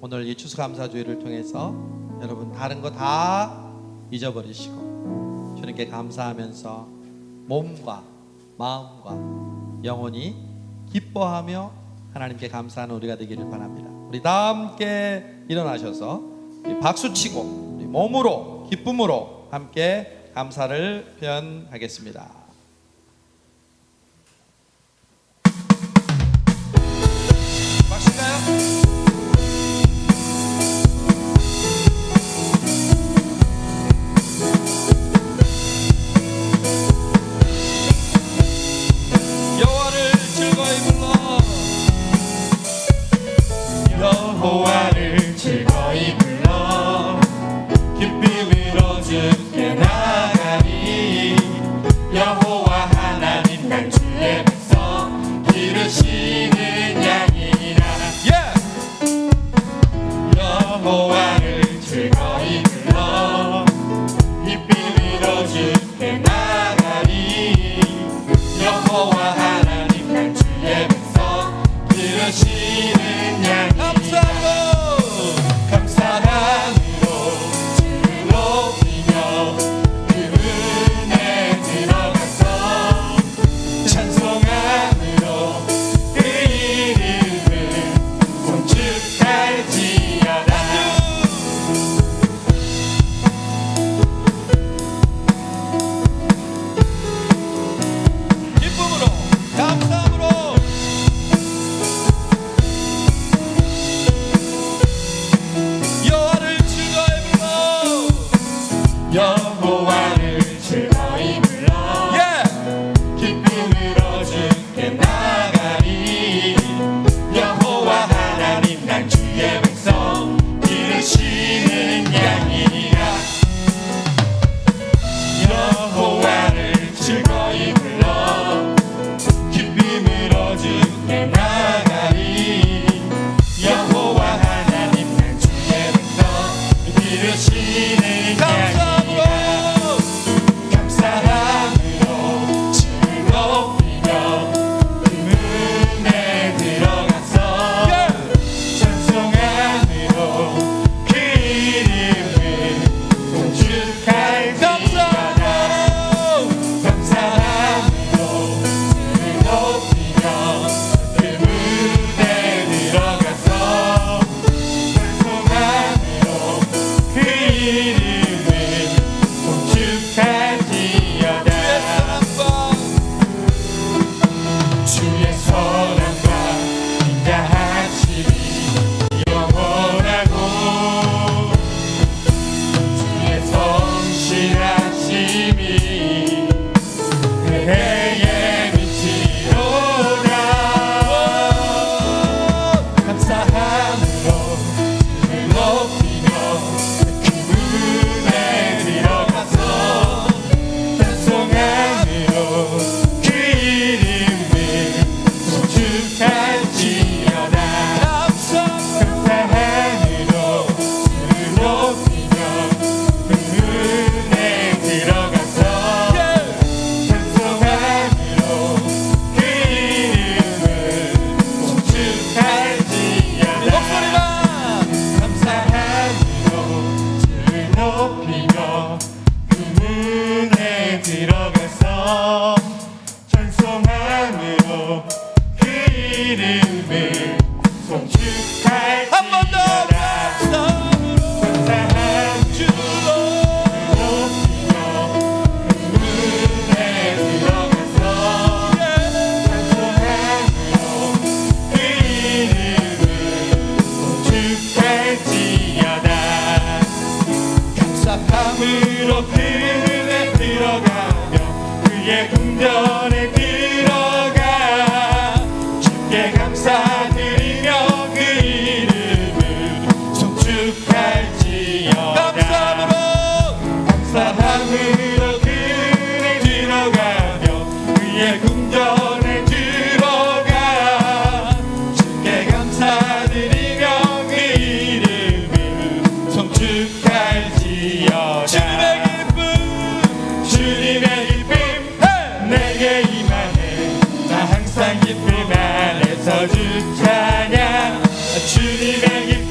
오늘 이 추수감사주의를 통해서 여러분 다른 거 다 잊어버리시고 주님께 감사하면서 몸과 마음과 영혼이 기뻐하며 하나님께 감사하는 우리가 되기를 바랍니다. 우리 다 함께 일어나셔서 박수치고 몸으로 기쁨으로 함께 감사를 표현하겠습니다. 들어가서 들어가서 찬송함으로 그 이름 주의 궁전에 항상 기쁨 안에서 주차냐? 주님의 기쁨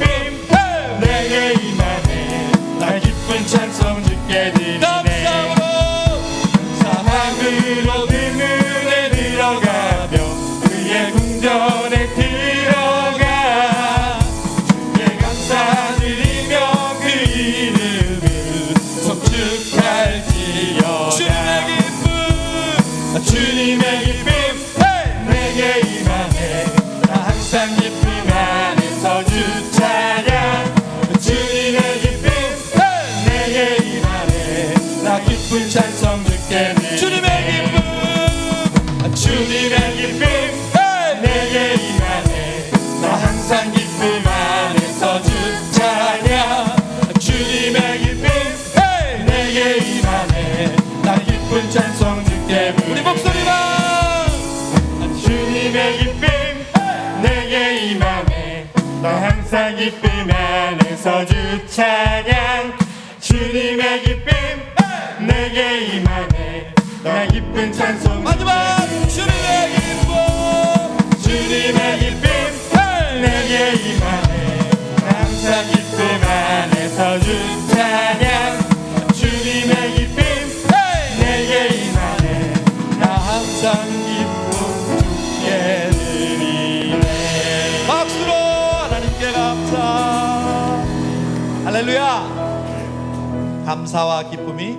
항상 깊이 나는 서주 찬양 주님의 기쁨. 내게 임하네 나 기쁜 찬양 기쁨 안에서 주 찬양. 주님의 기쁨 내게 임하네. 나 기쁜 찬송 마지막 주님의 기쁨. 주님의 기쁨 내게 임하네. 나 항상 기쁨 안에서 주 찬양. 주님의 기쁨 내게 임하네. 나 항상 할렐루야. 감사와 기쁨이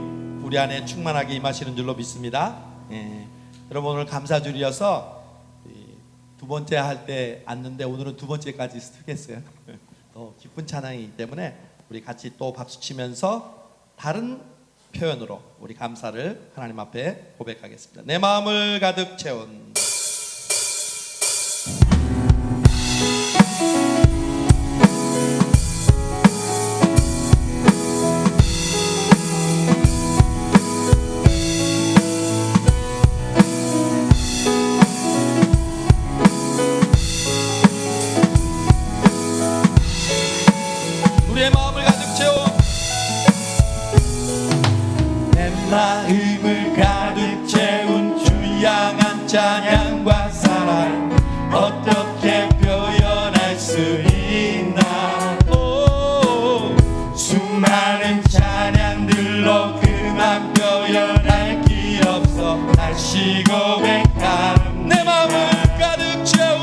우리 안에 충만하게 임하시는 줄로 믿습니다. 예. 여러분 오늘 감사주리여서 이두 번째 할 때 앉는데 오늘은 두 번째까지 쓰겠어요? 또 기쁜 찬양이기 때문에 우리 같이 또 박수 치면서 다른 표현으로 우리 감사를 하나님 앞에 고백하겠습니다. 내 마음을 가득 채운 다시 고백합니다 내 마음을 가득 채운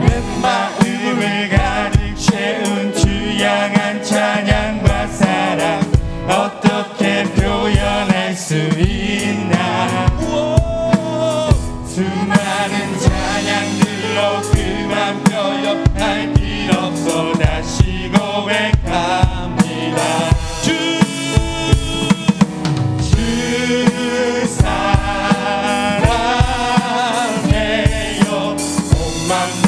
내 마음을 가득 채운 주 향한 찬양과 사랑 mama.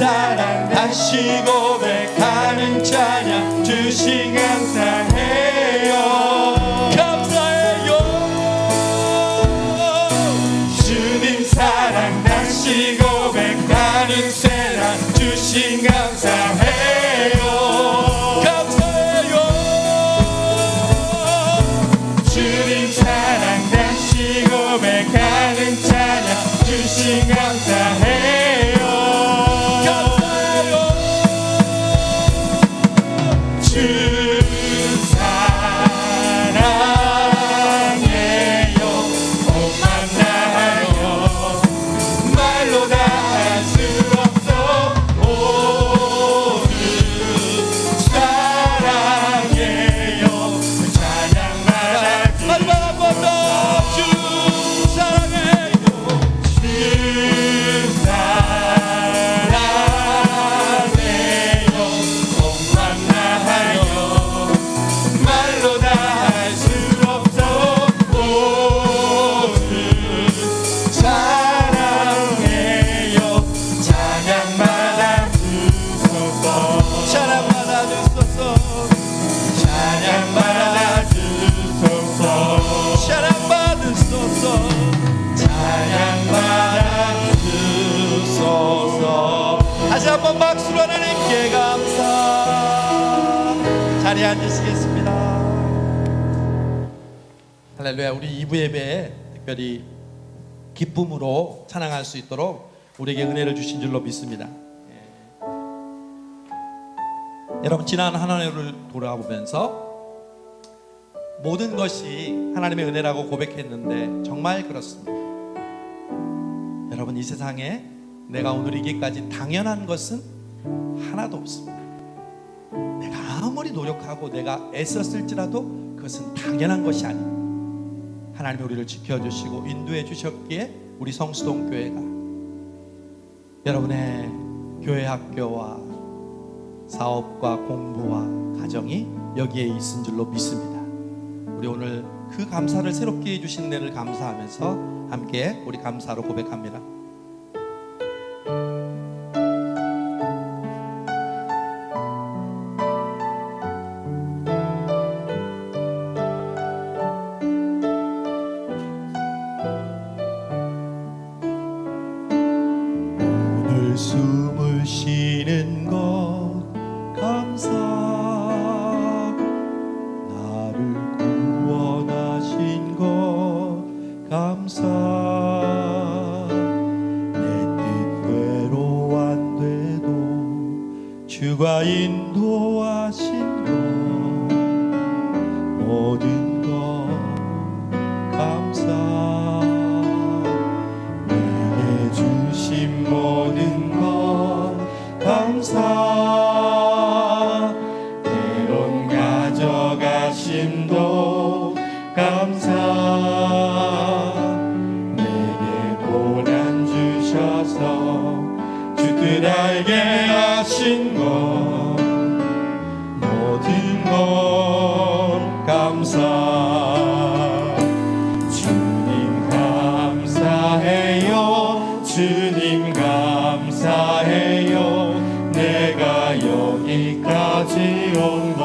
사랑. 다시 고백하는 찬양. 주신 감사 할렐루야. 우리 2부 예배에 특별히 기쁨으로 찬양할 수 있도록 우리에게 은혜를 주신 줄로 믿습니다. 예. 여러분 지난 한 해를 돌아보면서 모든 것이 하나님의 은혜라고 고백했는데 정말 그렇습니다. 여러분 이 세상에 내가 오늘 이기까지 당연한 것은 하나도 없습니다. 내가 아무리 노력하고 내가 애썼을지라도 그것은 당연한 것이 아닙니다. 하나님이 우리를 지켜주시고 인도해 주셨기에 우리 성수동 교회가 여러분의 교회 학교와 사업과 공부와 가정이 여기에 있은 줄로 믿습니다. 우리 오늘 그 감사를 새롭게 해주신 은혜를 감사하면서 함께 우리 감사로 고백합니다. 숨을 쉬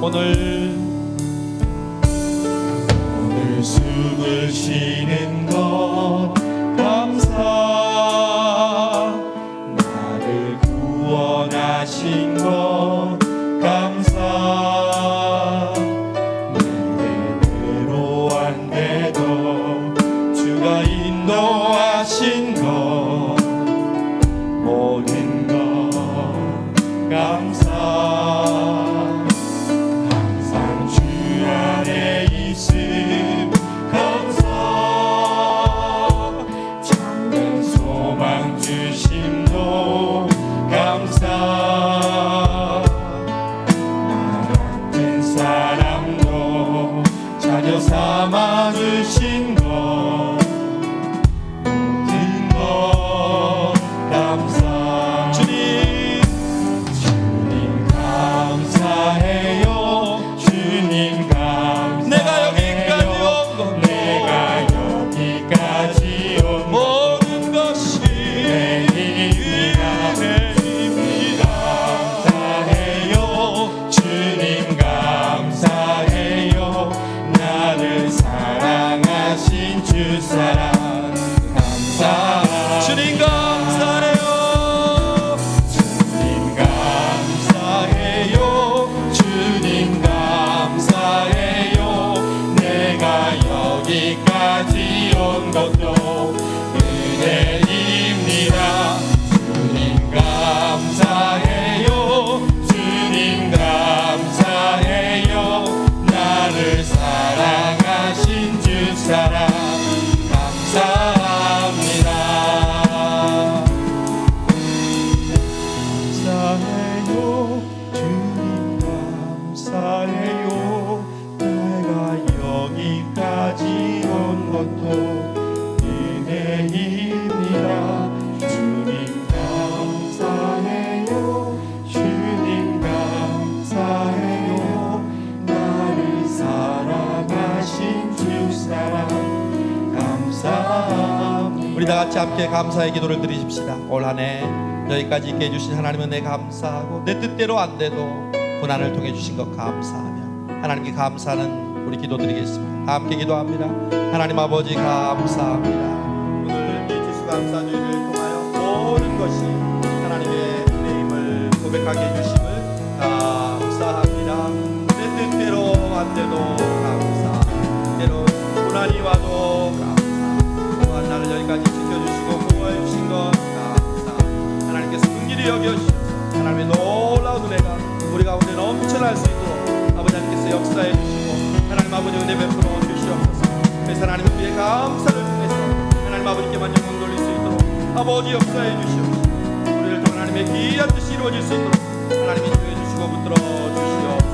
오늘. 오늘 숨을 쉬는 함께 감사의 기도를 드리십시다. 올 한해 여기까지 있게 해주신 하나님 은혜 감사하고 내 뜻대로 안 돼도 고난을 통해 주신 것 감사하며 하나님께 감사하는 우리 기도 드리겠습니다. 다 함께 기도합니다. 하나님 아버지 감사합니다. 오늘 이 주수감사주의를 통 여겨주시옵소서. 하나님의 놀라운 은혜가 우리 가운데 넘쳐날 수 있도록 아버지 하나님께서 역사해 주시고 하나님 아버지 은혜 베풀어 주시옵소서. 그래서 하나님 우리의 감사를 통해서 하나님 아버지께만 영광 돌릴 수 있도록 아버지 역사해 주시옵소서. 우리를 통한 하나님의 귀한 뜻이 이루어질 수 있도록 하나님이 인도해 주시고 붙들어 주시옵소서.